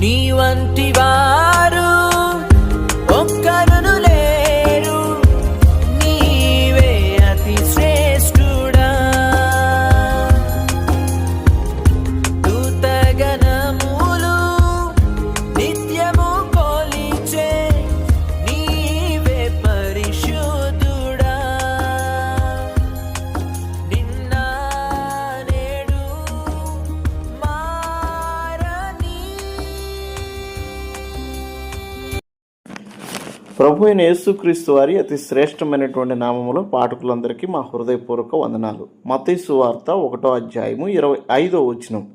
నీ వంటివా ప్రభు అయిన యేసుక్రీస్తు వారి అతి శ్రేష్టమైనటువంటి నామములో పాఠకులందరికీ మా హృదయపూర్వక వందనాలు. మతీసు వార్త ఒకటో అధ్యాయము ఇరవై ఐదో వచనం.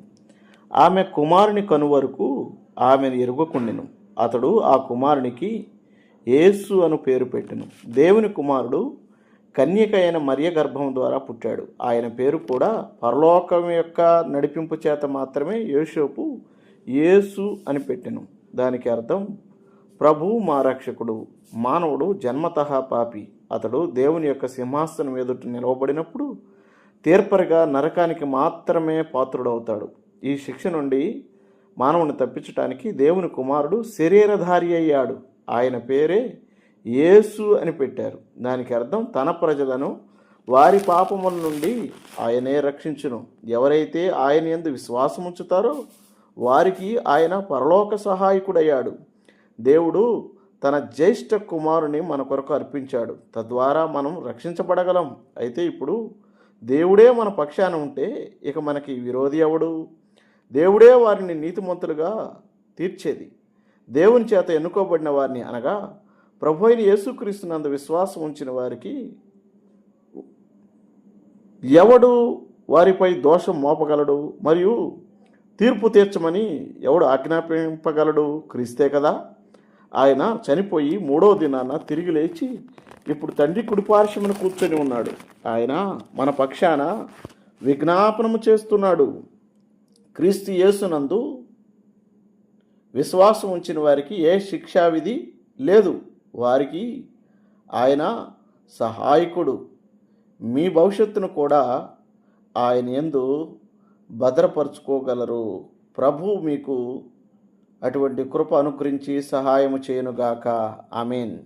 ఆమె కుమారుని కనువరకు ఆమెను ఎరుగకుండెను. అతడు ఆ కుమారునికి యేసు అను పేరు పెట్టెను. దేవుని కుమారుడు కన్యక అయిన మరియ గర్భం ద్వారా పుట్టాడు. ఆయన పేరు కూడా పరలోకం యొక్క నడిపింపు చేత మాత్రమే యేషోపు యేసు అని పెట్టెను. దానికి అర్థం ప్రభువు మా రక్షకుడు మానవుడు జన్మతః పాపి. అతడు దేవుని యొక్క సింహాసనం ఎదుట నిలవబడినప్పుడు తీర్పరిగా నరకానికి మాత్రమే పాత్రుడవుతాడు. ఈ శిక్ష నుండి మానవుని తప్పించటానికి దేవుని కుమారుడు శరీరధారి అయ్యాడు. ఆయన పేరే యేసు అని పెట్టారు. దానికి అర్థం తన ప్రజలను వారి పాపముల నుండి ఆయనే రక్షించును. ఎవరైతే ఆయన ఎందు విశ్వాసం ఉంచుతారో వారికి ఆయన పరలోక సహాయకుడయ్యాడు. దేవుడు తన జ్యేష్ఠ కుమారుని మన కొరకు అర్పించాడు. తద్వారా మనం రక్షించబడగలం. అయితే ఇప్పుడు దేవుడే మన పక్షాన ఉంటే ఇక మనకి విరోధి ఎవడు? దేవుడే వారిని నీతిమంతులుగా తీర్చేది. దేవుని చేత ఎన్నుకోబడిన వారిని అనగా ప్రభు అయిన యేసుక్రీస్తునంద విశ్వాసం ఉంచిన వారికి ఎవడు వారిపై దోషం మోపగలడు? మరియు తీర్పు తీర్చమని ఎవడు ఆజ్ఞాపింపగలడు? క్రీస్తే కదా? ఆయన చనిపోయి మూడవ దినాన తిరిగి లేచి ఇప్పుడు తండ్రి కుడిపార్శ్వమును కూర్చొని ఉన్నాడు. ఆయన మన పక్షాన విజ్ఞాపనము చేస్తున్నాడు. క్రీస్తు యేసునందు విశ్వాసం ఉంచిన వారికి ఏ శిక్షావిధి లేదు. వారికి ఆయన సహాయకుడు. మీ భవిష్యత్తును కూడా ఆయన ఎందు భద్రపరుచుకోగలరు. ప్రభు మీకు అటువంటి కృప అనుగ్రహించి సహాయము చేయనుగాక. ఆమెన్.